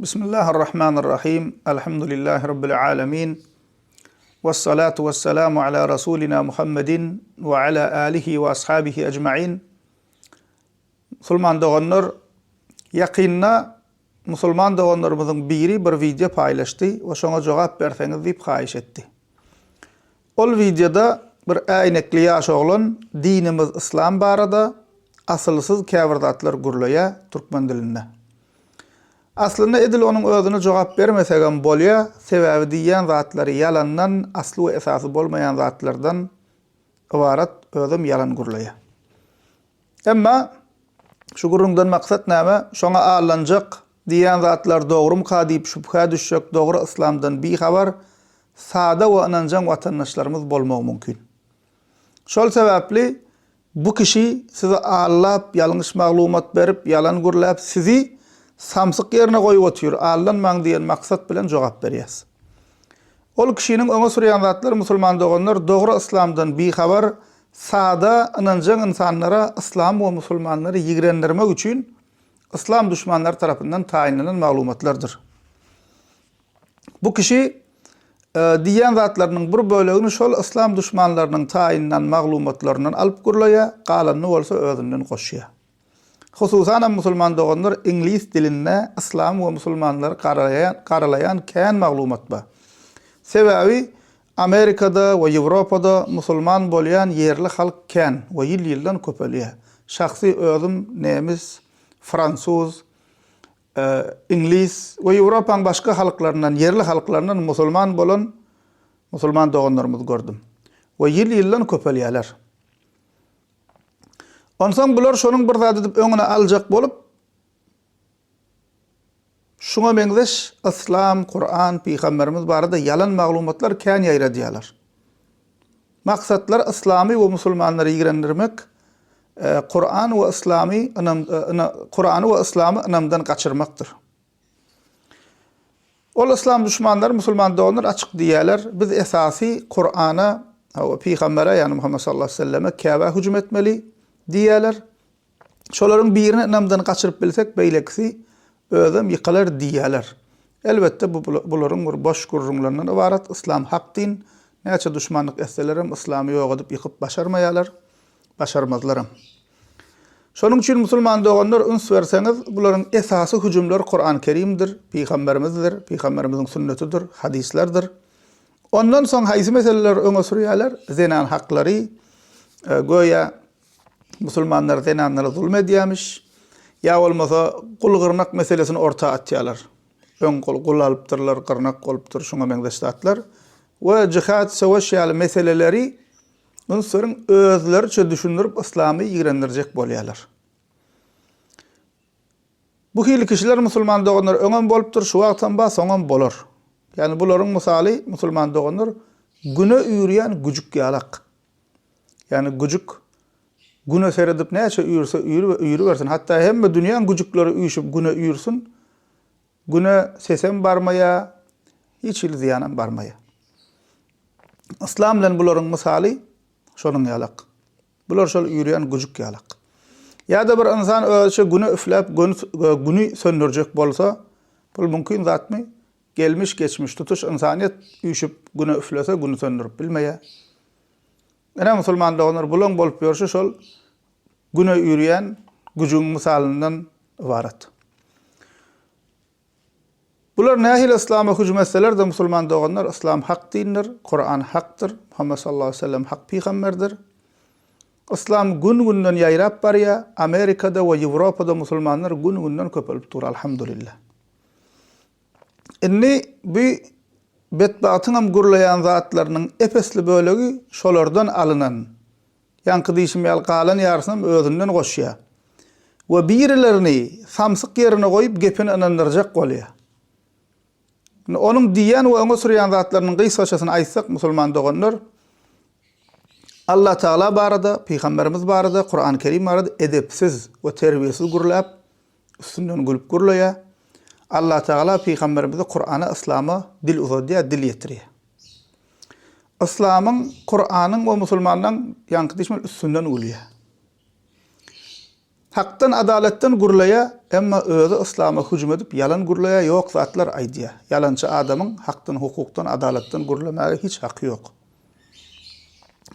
Bismillahirrahmanirrahim. Elhamdülillahi Rabbil alemin. Vessalatu vesselamu ala Rasulina Muhammedin ve ala alihi ve ashabihi ecma'in. Musulman doğanlar, yakinna Musulman doğanlarımızın biri bir video paylaştı ve şona cevap verseniz deyip hayiş etti. Ol videoda bir aynekli yaş oğlan dinimiz İslam barada asılsız käbirdatlar gurlaya Türkmen diline. Aslında edil onun özüne cevap vermesegen bolya, sebebi diýen zatlary yalandan, asly we esasy bolmayan zatlardan ibarat özüm yalan gurlaya. Emma şu gurrundan maksat näme? Şoňa alanjak diýen zatlar dogrum ka diýip şüphe düşjek, dogry islamdan bir habar sada we inanjan watandaşlarymyz bolmagy mümkin. Şol sebäpli bu kişi size allap, ýalňyş maglumat berip, yalan gurlap sizi samsyk ýerine goýup otyr. Allan maň diýen maksat bilen jogap berýäs. Ol kişiniň öňe sürýän zatlar musulman doganlar dogry islamdan bir habar sada inanjan insanlara islam we musulmanlary ýigrendirmek üçin islam düşmanları tarapyndan taýinlenen maglumatlardyr. Bu kişi e, diýen zatlarynyň bir bölegini şol islam düşmanlarynyň taýinlenen maglumatlarynyň alyp gurlaya, galanny bolsa özünden goşýar. Hususan musulman doganlar İngiliz dilinde İslam ve musulmanlar karalayan, karalayan kän maglumat ba. Sebebi Amerikada ve Avrupa'da musulman bolýan yerli halk kän we ýyl ýyldan köpelýär. Şahsy özüm nemis, fransuz, e, İngiliz we Ýewropaň başga halklaryndan, yerli halklaryndan musulman bolan musulman doganlarymyzy gördüm. We ýyl ýyldan köpelýärler. Onsoň bular şonuň bir zat edip öňüne aljak bolup şuňa meňzeş İslam, Kur'an, Peygamberimiz barada yalan maglumatlar kän ýaýradýarlar. Maksatlar islami we musulmanlary ýigrendirmek, e, Kur'an we islami inam e, Kur'an we islamy inamdan gaçyrmakdyr. Ol islam düşmanlar musulman doganlar açyk diýerler, biz esasy Kur'ana we Peygambere ýani Muhammed sallallahu aleyhi ve selleme käbä hüjüm etmeli. Diýerler. Şolaryň birini namdan gaçyryp bilsek beýleksi özüm ýykalar diýerler. Elbetde bu bularyň bir boş gurrunlaryndan ibarat islam hak din, näçe düşmanlyk etselerim islamy ýok edip ýykyp başarmaýarlar, başarmazlarym. Şonuň üçin musulman doganlar üns berseňiz, bularyň esasy hüjümler Kur'an Kerimdir, Peýgamberimizdir, Peýgamberimiziň sünnetidir, hadislerdir. Ondan soň haýsy meseleler öňe sürýärler, zenan haklary, e, goýa musulmanlar zenanlara zulm edýämiş. Ya olmasa kul gırnak meselesini orta atýarlar. Ön kul kul alypdyrlar, gırnak bolupdyr, şoňa meňdeşdatlar. We jihad savaş ýaly meseleleri Unsurun özlerçe düşünürüp İslamy ýigrendirjek bolýarlar. Bu hili kişiler musulman doganlar öňem bolupdyr, şu wagtdan bas soňam bolar. Yani bularyň misaly musulman doganlar güne ýürýän güjük ýalak. Yani güjük güne seredip näçe üýürse üýür we üýür bersin. Hatda hemme dünýäň güjükleri üýüşip güne üýürsin. Güne sesem barmaya, hiç il ziyanam barmaya. İslam bilen bularyň misaly şonuň ýalak. Bular şol üýürýän güjük ýalak. Ýa-da bir insan ölçe güne üfläp güni söndürjek bolsa, bul mümkin zatmy? Gelmiş geçmiş tutuş insaniýet üýüşip güne üflese güni söndürip bilmeýär. Ene musulman donar bulan bolup ýörşe şol güne ýürýän güjüň misalyndan ibarat. Bular nähil islama hüjüm etseler de musulman doganlar islam hak dindir, Kur'an hakdyr, Muhammed sallallahu aleyhi ve sellem hak peygamberdir. Islam gün günden ýaýrap barýa, Amerikada we Ýewropada musulmanlar gün günden köpelip dur alhamdulillah. Inni bu betbatyňam gurlayan zatlarynyň epesli bölegi şolardan alynan. Ýanky diýişim ýal galan ýarsam özünden goşýar. We birilerini samsyk ýerine goýup gepini inandyrjak bolýar. Onuň diýen we oňa sürýän zatlarynyň gysgaçasyny aýtsak musulman doganlar Allah Taala barada, Peýgamberimiz barada, Kur'an-ı Kerim barada edepsiz we terbiyesiz gurlap, üstünden gülüp gurlaya. Allah Taala Peýgamberimizi Kur'ana, Islama dil uzadýa, dil ýetirýär. Islamyň, Kur'anyň we musulmanlaryň ýanky düşmän üstünden gülýär. Haktan adaletten gurlaya emma özü İslam'a hücum edip yalan gurlaya yok zatlar aydiya. Yalançı adamın haktan, hukuktan, adaletten gurlamaya hiç hakkı yok.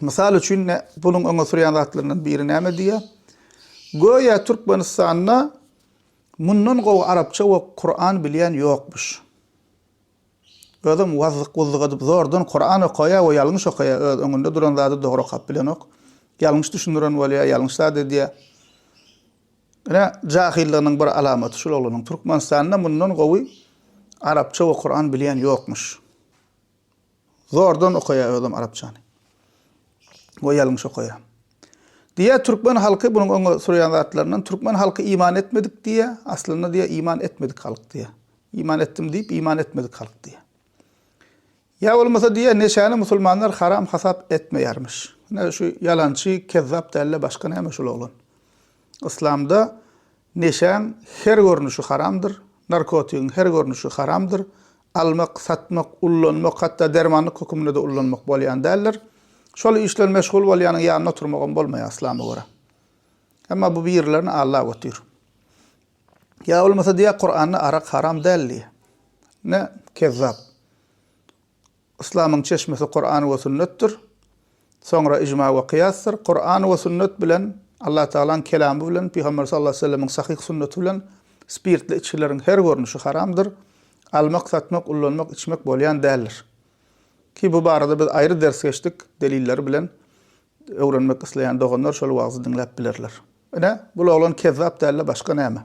Misal üçün ne, bunun öňe sürýän zatlarından biri näme diýe? Goýa Türkmenistanda mundan gowy Arapça we Kur'an bilýän ýokmuş. Özüm wazlyk wuzlyk edip zordan Kur'an okuya we ýalňyş okuya öz öňünde duran zady dogry kap bilen ok. Ýalňyş düşündiren bolýa, ýalňyş zady diýe. Ene jahilliginiň bir alamaty şol bolanyň Türkmenistanda mundan gowy Arapça we Kur'an bilýän ýokmuş. Zordan okuya özüm Arapçany. We ýalňyş okuya. Diye Türkmen halkı bunun öňe sorayan zatlarından Türkmen halkı iman etmedik diye aslında diye iman etmedik halk diye. İman ettim deyip iman etmedik halk diye. Ya olmasa diye neşani musulmanlar haram hasap etmeyermiş. Ne şu yalancı, kezzap derle başka ne şul olan. İslam'da neşan her görünüşü haramdır. Narkotikin her görünüşü haramdır. Almak, satmak, ullanmak, hatta dermanlık hükümünde de ullanmak bolyan derler. Şol işler meşgul bolýanyň ýanyna turmagan bolmaýar İslam'a göre. Emma bu birlerini Allah götür. Ya olmasa diye Kur'an'ı arak haram däldi. Ne kezzap. İslam'ın çeşmesi Kur'an ve sünnettir. Sonra icma ve kıyastır. Kur'an ve sünnet bilen Allah Teala'nın kelamı bilen Peygamber sallallahu aleyhi ve sellem'in sahih sünneti bilen spirtli içkilerin her görünüşü haramdır. Almak, satmak, ullanmak, içmek bolyan däldir. Ki bu barada biz ayrı ders geçtik delilleri bilen öwrenmek isleýän doganlar şol wagzy dinläp bilerler. Ene bu olan kezzap dälle başga näme?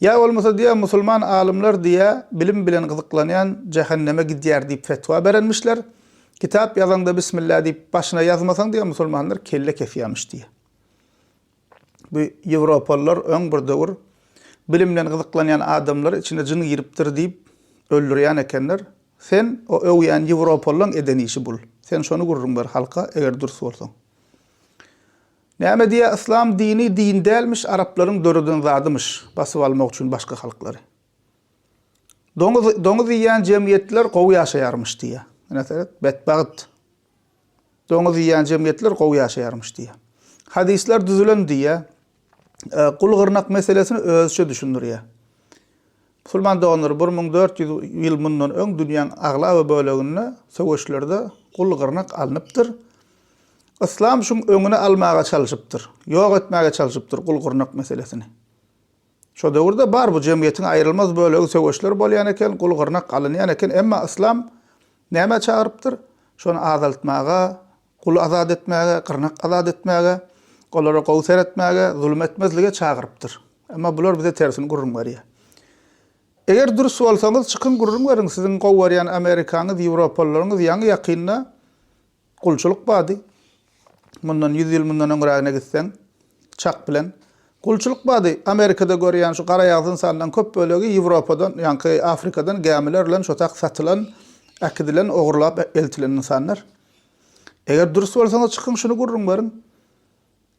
Ya olmasa diýe musulman alimler diýe bilim bilen gyzyklanýan jehanneme gidýär diýip fetwa berenmişler. Kitap ýazanda bismillah diýip başyna ýazmasaň diýe musulmanlar kelle kefýärmiş diýe. Bu Ýewropalılar öň bir döwür bilim bilen gyzyklanýan adamlar içine jin giripdir diýip öldürýän ekenler. Sen o öwýän Ýewropalyň edeni işi bul. Sen şonu gurrun ber halka eger durus bolsaň. Näme diýe İslam dini din dälmiş, Araplaryň dörüden zadymış, basyp almak üçin başga halklary. Doňuz doňuz ýan jemgyýetler gowy ýaşaýarmyş diýe. Näseret betbagyt. Doňuz ýan jemgyýetler gowy ýaşaýarmyş diýe. Hadisler düzülen diýe, kul gyrnak meselesini özçe düşündürýär. Musulman doganlar 1400 ýyl mundan öň dünýäň agla we böleginde söwüşlerde kul gyrnak alnypdyr. İslam şun öňüne almaga çalışypdyr. Ýok etmäge çalışypdyr kul gyrnak meselesini. Şo döwürde bar bu jemgyýetiň aýrylmaz bölegi söwüşler bolýan eken, kul gyrnak alynýan eken, emma İslam näme çağırıpdyr? Şonu azaltmaga, kul azad etmäge, gyrnak azad etmäge, golara gowsar etmäge, zulm etmezlige çağırıpdyr. Emma bular bize tersini gurrun berýär. Eger durus bolsaňyz çykyn gurrun beriň siziň gowwaryan Amerikanyň, Ýewropalaryň ýaňy ýakynna kulçuluk bady. Mundan 100 ýyl mundan öňrägine gitseň, çak bilen kulçuluk bady. Amerikada görýän şu gara ýagdyn sandan köp bölegi Ýewropadan, ýa-ni Afrikadan gämiler bilen şo tak satylan, akidilen, ogurlap eltilen insanlar. Eger durus bolsaňyz çykyn şunu gurrun beriň.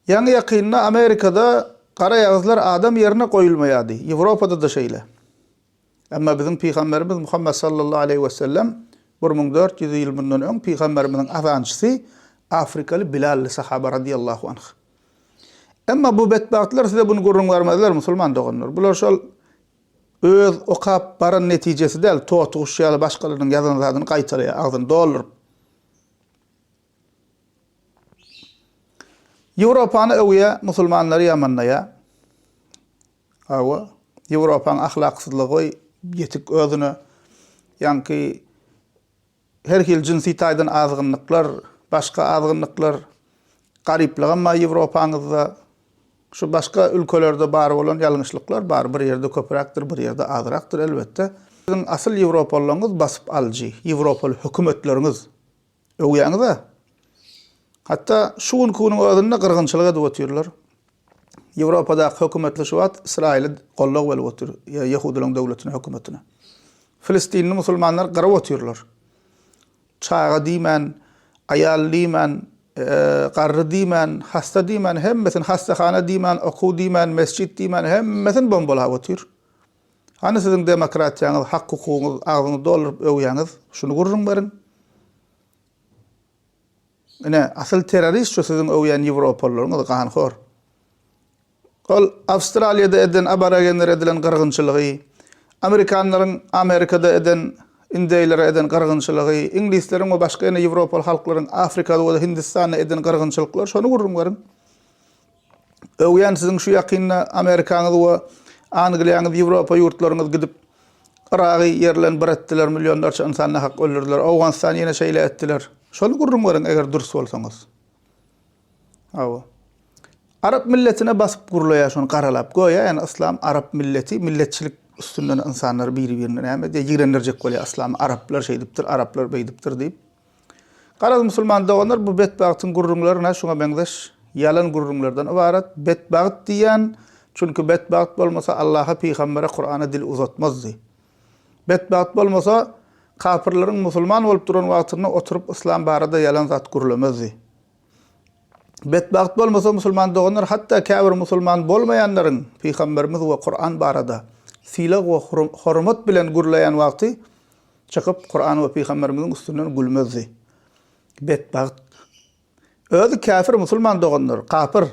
Ýaňy ýakynna Amerikada gara ýagdylar adam ýerine goýulmaýady. Ýewropada da şeýle. Әмма біздің пайғамбарымыз Мұхаммад саллаллаху алейхи уассалам 1400 ел мұндан өң пайғамбарымыздың азаншысы африкалы билалли сахаба радиаллаху анх әмма бұл бәтбағытлар сіздер бұны көріңдер ма мұсылман доғандар бұлар шол өз оқап баран нәтижесінде әл тотығыш жайлы башқалардың жазған затын қайталай ағзын доллар Европаны әуе мұсылманлары яманная ауа Европаның ақлақсызлығы yetik özüne ýanky her hil jinsi taýdan azgynlyklar, başga azgynlyklar garyplyg amma Ýewropaňyzda şu başga ülkelerde bar bolan ýalňyşlyklar bar bir ýerde köpürakdyr, bir ýerde azrakdyr elbetde. Siziň asyl Ýewropalyňyz basyp aljy, Ýewropaly hökümetleriňiz öwýäňiz Hatta şu gün kunun özünde gırgınçılığa da otururlar. Yevropadagi hukumatli shuvat Isroil qo'llab-quvvatlayotdir Yahudilar davlatini hukumatini. Filistinni musulmonlar qarab o'tirlar. Chaqa deyman, ayol deyman, qarri deyman, xasta deyman, hammasini xastaxona deyman, o'quv deyman, masjid deyman, hammasini bombalab o'tir. Ana sizin demokratiyanız, hak hukukunuz, ağzını doldurup övyanız, şunu görürüm berin. Ne, asıl terörist şu sizin övyan Avrupalılarınız, kanhor. Hor. Ol Avustralya'da eden abaragenler edilen qırgınçılığı, Amerikanların Amerika'da eden indeylere eden qırgınçılığı, İnglislerin ve başka ene Avrupalı halkların Afrika'da ve Hindistan'da eden qırgınçılıklar şonu gurrum garın. Öwýän sizin şu ýakynna Amerikanyňyz we Angliýanyňyz Ýewropa ýurtlaryňyz gidip Iragy yerlen bir etdiler, milyonlarça insanyna hak öldürdiler. Awganistan ýene şeýle etdiler. Şonu gurrum garyn eger durus bolsaňyz. Awa. Arap milletine basıp gurulaya şonu qaralap goýa, yani İslam Arap milleti, milletçilik üstünden insanlar biri-birine näme diye girenlerjek bolýar. İslam Araplar şey dipdir, Araplar beýdipdir diýip. Garaz musulman doganlar bu betbagtyň gurrumlaryna şoňa beňdeş yalan gurrumlardan ibaret. Betbagt diýen, çünkü betbagt bolmasa Allah'a, peýgambere, Kur'ana dil uzatmazdy. Betbagt bolmasa kafirlerin musulman bolup duran wagtyna oturup İslam barada yalan zat gurulamazdy. Betbagt bolmasa musulman doganlar hatta kafir musulman bolmaýanlaryň peýgamberimiz we Kur'an barada silag we hormat bilen gurulayan wagty çykyp Kur'an we peýgamberimiziň üstünden gülmezdi. Betbagt. Özi kafir musulman doganlar, kafir.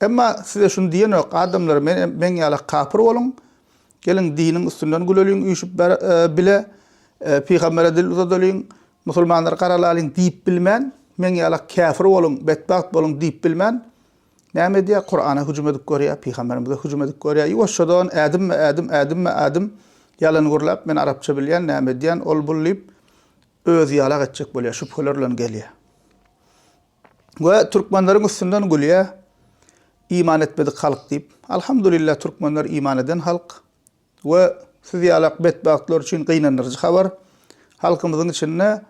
Emma size şunu diýen ok, adamlar men men ýala kafir bolun. Gelin diniň üstünden güleliň üýşüp bile peýgambere dil uzadalyn, musulmanlar garalalyn diýip bilmän, men ýala kafir bolun, betbagt bolun diýip bilmän. Näme diýär Kur'ana hüjüm edip görýär, peýgamberimize hüjüm edip görýär. Ýoşadan ädim, ädim, ädim, ädim yalan gurlap men arapça bilýän näme diýän ol bullyp öz ýala etjek bolýar, şüpheler bilen gelýär. We türkmenleriň üstünden gülýär. iman etmedik halk diýip. Alhamdulillah türkmenler iman eden halk we siz ýalak betbagtlar üçin gynanyrjy habar. Halkymyzyň içinde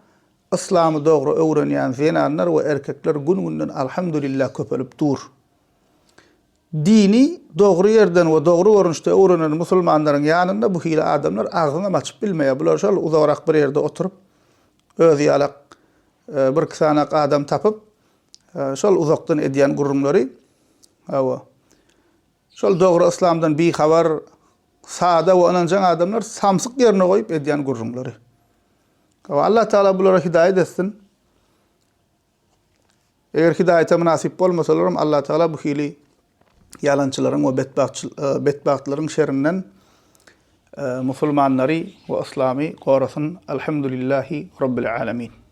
İslam'ı doğru öğrenen fenalar we erkekler gün günden alhamdülillah köpelip dur. Dini doğru yerden we doğru görünüşte öğrenen musulmanların yanında bu hile adamlar ağzına açıp bilmeye. Bular şol uzarak bir yerde oturup öz yalak e, bir kisanak adam tapıp e, şol uzaqdan edýän gurumlary hava. Şol doğru İslam'dan bir haber sada ve onancan adamlar samsyk yerine goýup edýän gurumlary. Allah Taala bulara hidayet etsin. Eger hidayete münasip bolmasalar Allah Taala bu hili yalançylaryň we betbagtlaryň şerrinden musulmanlary we islamy gorasyn. Alhamdulillahi rabbil alamin.